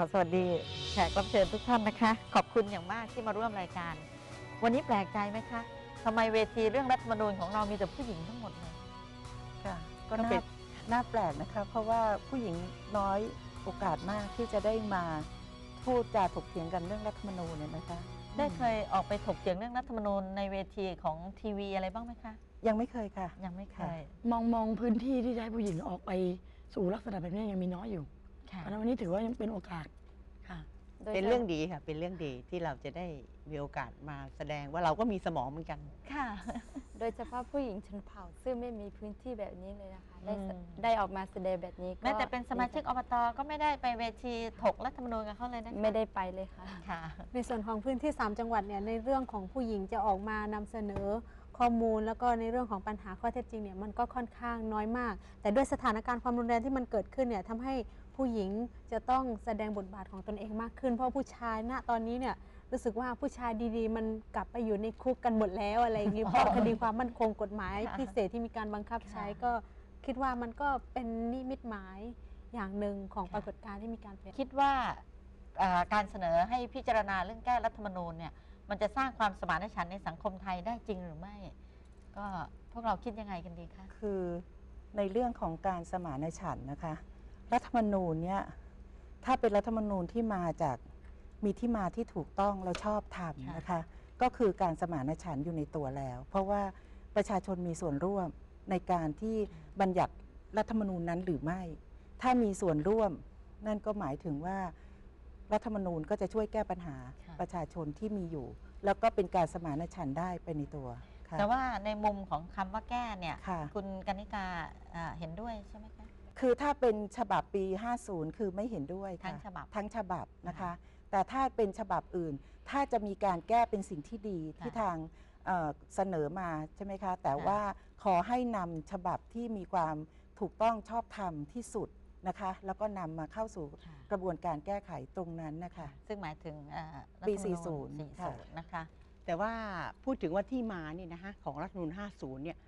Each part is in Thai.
ขอสวัสดีแขกรับเชิญทุกท่านนะคะ ขอบคุณอย่างมากที่มาร่วมรายการ วันนี้แปลกใจไหมคะทำไมเวทีเรื่องรัฐธรรมนูญของเรามีแต่ผู้หญิงทั้งหมดเลยค่ะก็ก็น่าเป็นน่าแปลกนะคะ เพราะว่าผู้หญิงน้อยโอกาสมากที่จะได้มาพูดจาถกเถียงกันเรื่องรัฐธรรมนูญเนี่ยนะคะ ได้เคยออกไปถกเถียงเรื่องรัฐธรรมนูญในเวทีของทีวีอะไรบ้างไหมคะ ยังไม่เคยค่ะ ยังไม่เคย มองมองพื้นที่ที่จะให้ผู้หญิงออกไปสู่ลักษณะแบบนี้ยังมีน้อยอยู่ ค่ะเพราะฉะนั้นวันนี้ถือว่ายังเป็นโอกาสค่ะ โดยเป็นเรื่องดีค่ะ เป็นเรื่องดีที่เราจะได้มีโอกาสมาแสดงว่าเราก็มีสมองเหมือนกัน ค่ะ โดยเฉพาะผู้หญิงชนเผ่า ซึ่งไม่มีพื้นที่แบบนี้เลยนะคะ ได้สอืม ได้ออกมาแสดงแบบนี้ก็แม้แต่เป็นสมาชิกอบตก็ไม่ได้ไปเวทีถกรัฐธรรมนูญกับเขาเลยนะคะไม่ได้ไปเลยค่ะ ค่ะ ในส่วนของพื้นที่ 3 จังหวัดเนี่ยในเรื่องของผู้หญิงจะออกมานำเสนอข้อมูล แล้วก็ในเรื่องของปัญหาข้อเท็จจริงเนี่ยมันก็ค่อนข้างน้อยมาก แต่ด้วยสถานการณ์ความรุนแรงที่มันเกิดขึ้นเนี่ยทำให้ ผู้หญิงจะต้องแสดงบทบาทของตนเองมากขึ้น เพราะผู้ชายณตอนนี้เนี่ยรู้สึกว่าผู้ชายดีๆ มันกลับไปอยู่ในคุกกันหมดแล้วอะไรอย่างนี้เพราะคดีความมั่นคงกฎหมายค่ะพิเศษที่มีการบังคับใช้ค่ะก็คิดว่ามันก็เป็นนิมิตหมายอย่างหนึ่งของปรากฏการณ์ที่มีการเปลี่ยนคิดว่าเอ่อการเสนอให้พิจารณาเรื่องแก้รัฐธรรมนูญเนี่ยมันจะสร้างความสมานฉันท์ในสังคมไทยได้จริงหรือไม่ ก็พวกเราคิดยังไงกันดีคะคือในเรื่องของการสมานฉันท์นะคะ รัฐธรรมนูญเนี่ยถ้าเป็นรัฐธรรมนูญที่มาจากมีที่มาที่ถูกต้องเราชอบทำนะคะ ก็คือการสมานฉันท์อยู่ในตัวแล้ว เพราะว่าประชาชนมีส่วนร่วมในการที่บัญญัติรัฐธรรมนูญนั้นหรือไม่ ถ้ามีส่วนร่วมนั่นก็หมายถึงว่ารัฐธรรมนูญก็จะช่วยแก้ปัญหาค่ะประชาชนที่มีอยู่ แล้วก็เป็นการสมานฉันท์ได้ไปในตัวค่ะแต่ว่าในมุมของคำว่าแก้เนี่ย ค่ะณกนิกาอ่าเห็นด้วยใช่ไหมคะ คือถ้าเป็นฉบับปี 50 คือไม่เห็นด้วยค่ะทั้งฉบับ ทั้งฉบับนะคะค่ะแต่ถ้าเป็นฉบับอื่น ถ้าจะมีการแก้เป็นสิ่งที่ดีค่ะที่ทางเอ่อเสนอมาใช่ไหมคะ แต่ค่ะ ว่าขอให้นำฉบับที่มีความถูกต้องชอบธรรมที่สุดนะคะ แล้วก็นำมาเข้าสู่ค่ะกระบวนการแก้ไขตรงนั้นนะคะ ซึ่งหมายถึงอ่าปีรัฐธรรมนูญ40ค่ะ 40 นะคะ แต่ว่าพูดถึงว่าที่มานี่นะคะของรัฐธรรมนูญ50 เนี่ย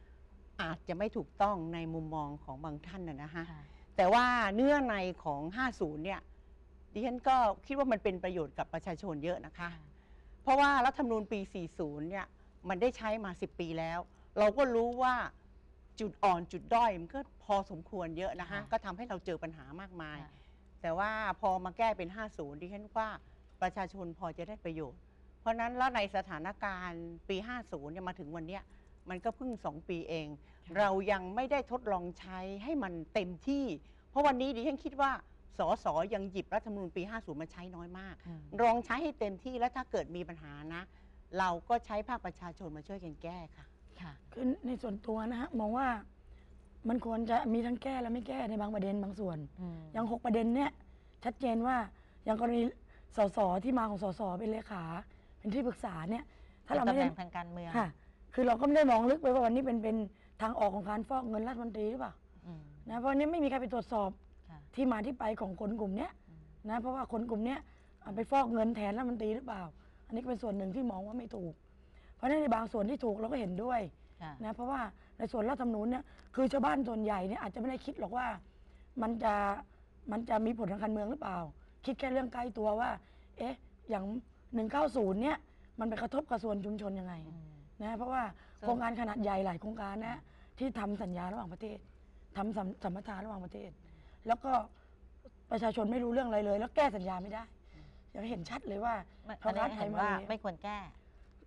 อาจจะไม่ถูกต้องในมุมมองของบางท่านนะนะคะแต่ว่าเนื้อในของ 50 เนี่ย ดิฉันก็คิดว่ามันเป็นประโยชน์กับประชาชนเยอะนะคะ เพราะว่ารัฐธรรมนูญปี 40 เนี่ย มันได้ใช้มา 10 ปีแล้ว เราก็รู้ว่าจุดอ่อนจุดด้อยมันก็พอสมควรเยอะนะคะค่ะก็ทำให้เราเจอปัญหามากมายค่ะแต่ว่าพอมาแก้เป็น 50 ดิฉันว่าประชาชนพอจะได้ประโยชน์ เพราะฉะนั้นแล้วในสถานการณ์ปี 50 เนี่ยมาถึงวันเนี้ย มันก็เพิ่ง2ปีเอง เรายังไม่ได้ทดลองใช้ให้มันเต็มที่ เพราะวันนี้ดิฉันคิดว่าสสยังหยิบรัฐธรรมนูญปี 50 มาใช้น้อยมากอืมลองใช้ให้เต็มที่แล้วถ้าเกิดมีปัญหานะ เราก็ใช้ภาคประชาชนมาช่วยกันแก้ค่ะค่ะคือในส่วนตัวนะฮะมองว่ามันควรจะมีทั้งแก้และไม่แก้ในบางประเด็นบางส่วนอืมอย่างหกประเด็นเนี้ยชัดเจนว่าอย่างกรณีสสที่มาของสสเป็นเลขา เป็นที่ปรึกษาเนี่ย ถ้าเราเป็นไม่ตำแหได้น่งทางการเมืองค่ะ คือเราก็ไม่ได้มองลึกไปว่าวันนี้เป็นเป็นทางออกของการฟอกเงินรัฐมนตรีหรือเปล่าอืม นะเพราะอันนี้ไม่มีใครไปตรวจสอบค่ะ ที่มาที่ไปของคนกลุ่มเนี้ยอืมนะเพราะว่าคนกลุ่มเนี้ยเอาไปฟอกเงินแทนรัฐมนตรีหรือเปล่า อันนี้ก็เป็นส่วนหนึ่งที่มองว่าไม่ถูก เพราะฉะนั้นในบางส่วนที่ถูกเราก็เห็นด้วย ค่ะนะเพราะว่าในส่วนรัฐธรรมนูญเนี่ยคือชาวบ้านส่วนใหญ่เนี่ยอาจจะไม่ได้คิดหรอกว่ามันจะมันจะมีผลทางการเมืองหรือเปล่า คิดแค่เรื่องใกล้ตัวว่า เอ๊ะ อย่าง 190 เนี่ยมันไปกระทบกับส่วนชุมชนยังไง อืม นะเพราะว่าซึ่งโครงการขนาดใหญ่หลายโครงการนะที่ทำสัญญาระหว่างประเทศทำสัมสัมปทานระหว่างประเทศ แล้วก็ประชาชนไม่รู้เรื่องอะไรเลย แล้วแก้สัญญาไม่ได้อย่างเห็นชัดเลยว่าไม่พออันนี้รัฐไทเห็ยนมาว่าเลยไม่ควรแก้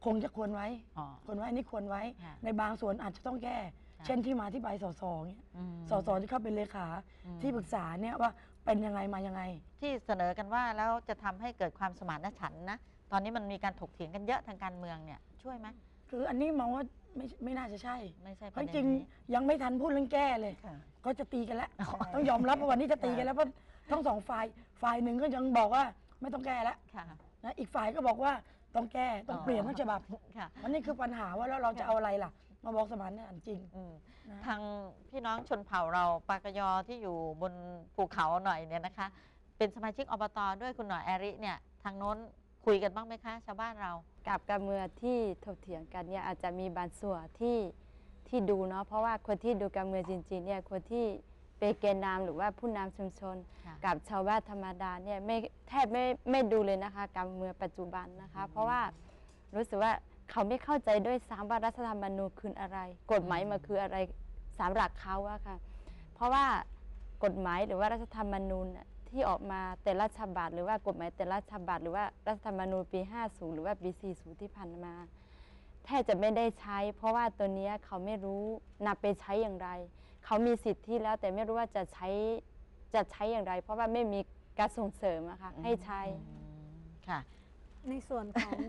คงจะควรไว้อ๋อควรไว้อันนี้ควรไว้ค่ะในบางส่วนอาจจะต้องแก้ค่ะเช่นที่มาที่ไปสสเนี่ยอืมสสที่เข้าเป็นเลขาอืมที่ปรึกษาเนี่ยว่าเป็นยังไงมายังไง ที่เสนอกันว่าแล้วจะทำให้เกิดความสมานฉันท์นะตอนนี้มันมีการถกเถียงกันเยอะทางการเมืองเนี่ยช่วยไหม คืออันนี้มองว่าไม่ไม่น่าจะใช่ไม่ใช่ปเพระราะเด็นจริงนี้ยังไม่ทันพูดเรื่องแก้เลย ค่ะ ก็จะตีกันแล้วใช่ต้องยอมรับว่าวันนี้จะตีกันแล้วเพราะทั้งสองฝ่ายฝ่ายหนึ่งก็ยังบอกว่าไม่ต้องแก้แล้วค่ะ นะอีกฝ่ายก็บอกว่าต้องแก้ต้องเปลี่ยนทั้งฉบับค่ะ วันนี้คือปัญหาว่าแล้วเราจะเอาอะไรล่ะ มาบอกสมานฉันท์จริง อืมนะ ทางพี่น้องชนเผ่าเราปากยอที่อยู่บนภูเขาหน่อยเนี่ยนะคะ เป็นสมาชิกอบตด้วยคุณหน่อยแอริเนี่ย ทางโน้น คุยกันบ้างไหมคะชาวบ้านเรา กับการเมืองที่ถกเถียงกันเนี่ยอาจจะมีบางส่วนที่ที่ดูเนาะเพราะว่าคนที่ดูการเมืองจริงๆเนี่ยคนที่เเป็นแกนนำหรือว่าผู้นำชุมชนค่ะกับชาวบ้านธรรมดาเนี่ยไม่แทบไม่ไม่ดูเลยนะคะการเมืองปัจจุบันนะคะ เพราะว่ารู้สึกว่าเขาไม่เข้าใจด้วยซ้ำว่ารัฐธรรมนูญคืออะไร กฎหมายมันคืออะไรสำหรับเขาอะค่ะ เพราะว่ากฎหมายหรือว่ารัฐธรรมนูญน่ะ ที่ออกมาแต่ละฉบับหรือว่ากฎหมายแต่ละฉบับหรือว่ารัฐธรรมนูญปี 50 หรือว่าปี 40 ที่ผ่านมา แทบจะไม่ได้ใช้ เพราะว่าตัวเนี้ยเขาไม่รู้นำไปใช้อย่างไร เขามีสิทธิแล้วแต่ไม่รู้ว่าจะใช้จะใช้อย่างไร เพราะว่าไม่มีการส่งเสริมอะค่ะให้ใช้อืมค่ะ ในส่วนของ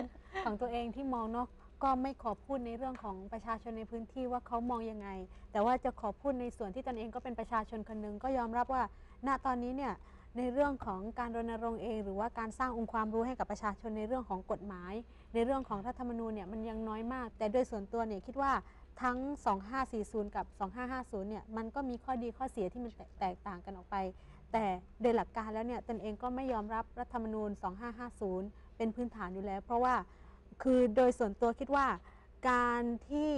ของตัวเองที่มองเนาะก็ไม่ขอพูดในเรื่องของประชาชนในพื้นที่ว่าเขามองยังไง แต่ว่าจะขอพูดในส่วนที่ตนเองก็เป็นประชาชนคนหนึ่งก็ยอมรับว่า ณตอนนี้เนี่ย ในเรื่องของการรณรงค์เอง หรือว่าการสร้างองค์ความรู้ให้กับประชาชนในเรื่องของกฎหมาย ในเรื่องของรัฐธรรมนูญเนี่ยมันยังน้อยมาก แต่โดยส่วนตัวเนี่ยคิดว่าทั้ง 2540 กับ 2550 เนี่ยมันก็มีข้อดีข้อเสียที่มันแตแตกต่างกันออกไป แต่โดยหลักการแล้วเนี่ยตนเองก็ไม่ยอมรับรัฐธรรมนูญ 2550 เป็นพื้นฐานอยู่แล้ว เพราะว่าคือโดยส่วนตัวคิดว่าการที่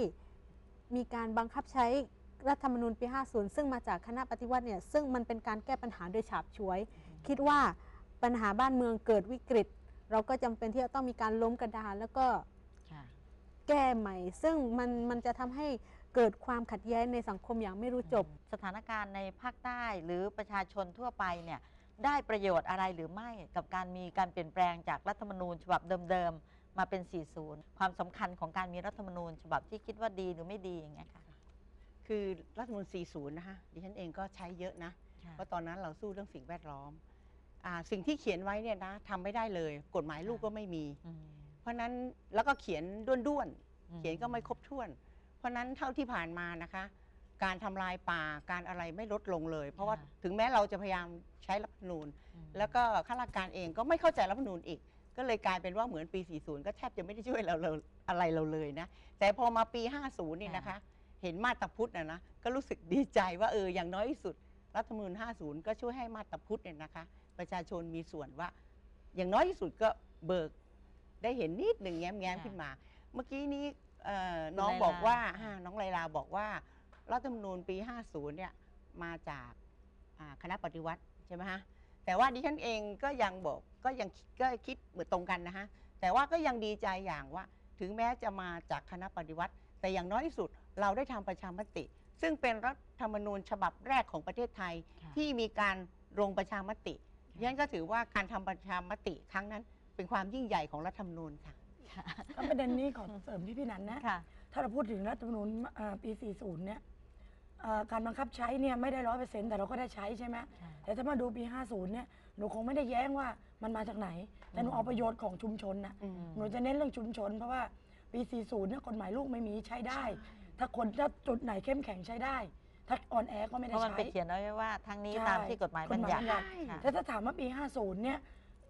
มีการบังคับใช้ รัฐธรรมนูญปี 50 ซึ่งมาจากคณะปฏิวัติเนี่ยซึ่งมันเป็นการแก้ปัญหาโดยฉาบฉวย คิดว่าปัญหาบ้านเมืองเกิดวิกฤต เราก็จำเป็นที่จะต้องมีการล้มกระดานแล้วก็ค่ะแก้ใหม่ ซึ่งมันมันจะทำให้เกิดความขัดแย้งในสังคมอย่างไม่รู้จบ สถานการณ์ในภาคใต้หรือประชาชนทั่วไปเนี่ยได้ประโยชน์อะไรหรือไม่กับการมีการเปลี่ยนแปลงจากรัฐธรรมนูญฉบับเดิมๆมาเป็น 40 ความสำคัญของการมีรัฐธรรมนูญฉบับที่คิดว่าดีหรือไม่ดีอย่างเงี้ยค่ะ คือรัฐธรรมนูญ40นะคะดิฉันเองก็ใช้เยอะนะค่ะเพราะตอนนั้นเราสู้เรื่องสิ่งแวดล้อมอ่าสิ่งที่เขียนไว้เนี่ยนะทำไม่ได้เลย กฎหมายลูกก็ไม่มีอืมเพราะฉะนั้นแล้วก็เขียนด้วนอืมๆเขียนก็ไม่ครบถ้วน เพราะฉะนั้นเท่าที่ผ่านมานะคะ การทำลายป่าการอะไรไม่ลดลงเลย เพราะว่าถึงแม้เราจะพยายามใช้รัฐธรรมนูญอืมแล้วก็ข้าราชการเองก็ไม่เข้าใจรัฐธรรมนูญอีกก็เลยกลายเป็นว่าเหมือนปี 40 ก็แทบจะไม่ได้ช่วยเราเราอะไรเราเลยนะ แต่พอมาปี 50 นี่นะคะ เห็นมาตรพุทธนะนะก็รู้สึกดีใจว่าเอออย่างน้อยที่สุด รัฐธรรมนูญ50 ก็ช่วยให้มาตรพุทธเนี่ยนะคะ ประชาชนมีส่วนว่า อย่างน้อยที่สุดก็เบิกได้เห็นนิดหนึ่งแง้มแง้มค่ะขึ้นมา เมื่อกี้นี้เอ่อคุณน้องไลลาบอกว่าอ่าน้องไลลาบอกว่า รัฐธรรมนูญปี 50 เนี่ยมาจากอ่าคณะปฏิวัติใช่ไหมฮะแต่ว่าดิฉันเองก็ยังบอกก็ยังก็คิดเหมือนตรงกันนะฮะแต่ว่าก็ยังดีใจอย่างว่า ถึงแม้จะมาจากคณะปฏิวัติ แต่อย่างน้อยที่สุด เราได้ทำประชามติ ซึ่งเป็นรัฐธรรมนูญฉบับแรกของประเทศไทยค่ะที่มีการลงประชามติดิฉันก็ถือว่าการทำประชามติครั้งนั้น เป็นความยิ่งใหญ่ของรัฐธรรมนูญค่ะค่ะถ้าประเด็นนี้ขอเสริมที่พี่นันนะ ค่ะ ถ้าเราพูดถึงรัฐธรรมนูญอ่าปี 40 เนี่ยอ่าการบังคับใช้เนี่ยไม่ได้ร้อยเปอร์เซ็นต์แต่เราก็ได้ใช้ใช่ไหมค่ะแต่ถ้ามาดูปี 50 เนี่ยหนูคงไม่ได้แย้งว่ามันมาจากไหน แต่หนูเอาประโยชน์ของชุมชนนะอืมหนูจะเน้นเรื่องชุมชน เพราะว่าปี 40 เนี่ยกฎหมายลูกไม่มีใช้ได้ ถ้าคนถ้าจุดไหนเข้มแข็งใช้ได้ ถ้าอ่อนแอก็ไม่เพได้ราะมันใช้ไปเขียนเอาไว้ว่าทางนี้ใช่ตามที่กฎหมายบัญญัติกฎหมายบัญญัติ ค่ะ แต่ถ้าถามว่าปี 50 เนี่ย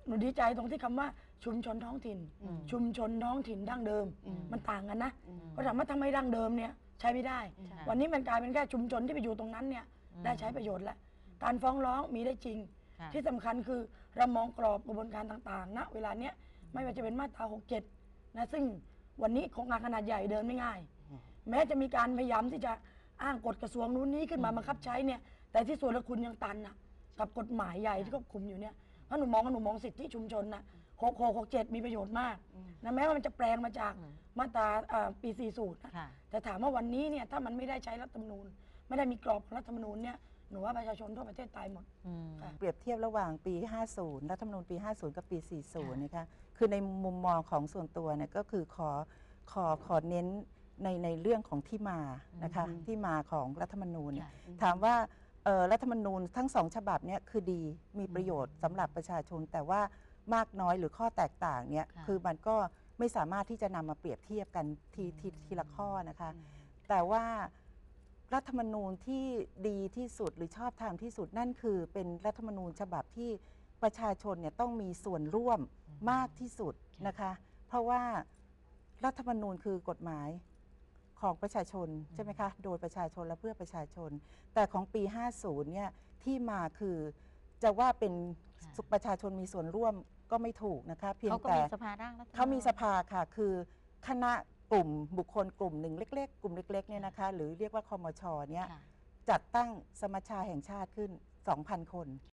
หนูดีใจตรงที่คำว่าชุมชนท้องถิ่น อืม ชุมชนท้องถิ่นดั้งเดิม อืม มันต่างกันนะอืม ก็ถามว่าทำไมดั้งเดิมเนี่ยใช้ไม่ได้ ใช่ วันนี้มันกลายเป็นแค่ชุมชนที่ไปอยู่ตรงนั้นเนี่ยอืมได้ใช้ประโยชน์แล้วการฟ้องร้องมีได้จริง ค่ะ ที่สำคัญคือเรามองกรอบกระบวนการต่างๆณเวลาเนี้ยไม่ว่าจะเป็นมาตรา 67 นะ ซึ่งวันนี้โครงการขนาดใหญ่เดินไม่ง่ายอืม แม้จะมีการพยายามที่จะอ้างกฎกระทรวงนู้นนี้ขึ้นมาบังคับใช้เนี่ย แต่ที่ส่วนละคุณยังตันอะ กับกฎหมายใหญ่ที่ควบคุมอยู่เนี่ยเพราะหนูมองว่าหนูมองสิทธิชุมชนนะ66 67มีประโยชน์มากอืมนะแม้ว่ามันจะแปลงมาจากอืมมาตราเอ่อปี40นะค่ะแต่ถามว่าวันนี้เนี่ยถ้ามันไม่ได้ใช้รัฐธรรมนูญ ไม่ได้มีกรอบของรัฐธรรมนูญเนี่ยหนูว่าประชาชนทั่วประเทศตายหมดอืมค่ะเปรียบเทียบระหว่างปี 50 รัฐธรรมนูญปี 50 กับปี 40 นะคะ คือในมุมมองของส่วนตัวเนี่ยก็คือขอขอขอเน้น ในในเรื่องของที่มานะคะอืมที่มาของรัฐธรรมนูญเนี่ยค่ะถามว่าเอ่อรัฐธรรมนูญทั้งสองฉบับเนี่ยคือดีมีประโยชน์สำหรับประชาชน แต่ว่ามากน้อยหรือข้อแตกต่างเนี่ยค่ะคือมันก็ไม่สามารถที่จะนำมาเปรียบเทียบกันทีทีทีละข้อนะคะ แต่ว่ารัฐธรรมนูญที่ดีที่สุดหรือชอบธรรมที่สุดนั่นคือเป็นรัฐธรรมนูญฉบับที่ประชาชนเนี่ยต้องมีส่วนร่วมมากที่สุดนะคะ เพราะว่ารัฐธรรมนูญคือกฎหมาย ของประชาชนใช่ไหมคะโดยประชาชนและเพื่อประชาชน แต่ของปี 50เนี่ยที่มาคือจะว่าเป็นค่ะประชาชนมีส่วนร่วมก็ไม่ถูกนะคะเพียงเขาก็แต่มีสภาร่างรัฐธรรนูญเขามีสภาค่ะ คือคณะกลุ่มบุคคลกลุ่มหนึ่งเล็ก ๆ กลุ่มเล็กๆเนี่ยนะคะหรือเรียกว่าคอมชเนี่ยค่ะจัดตั้งสมัชชาแห่งชาติขึ้น 2,000 คน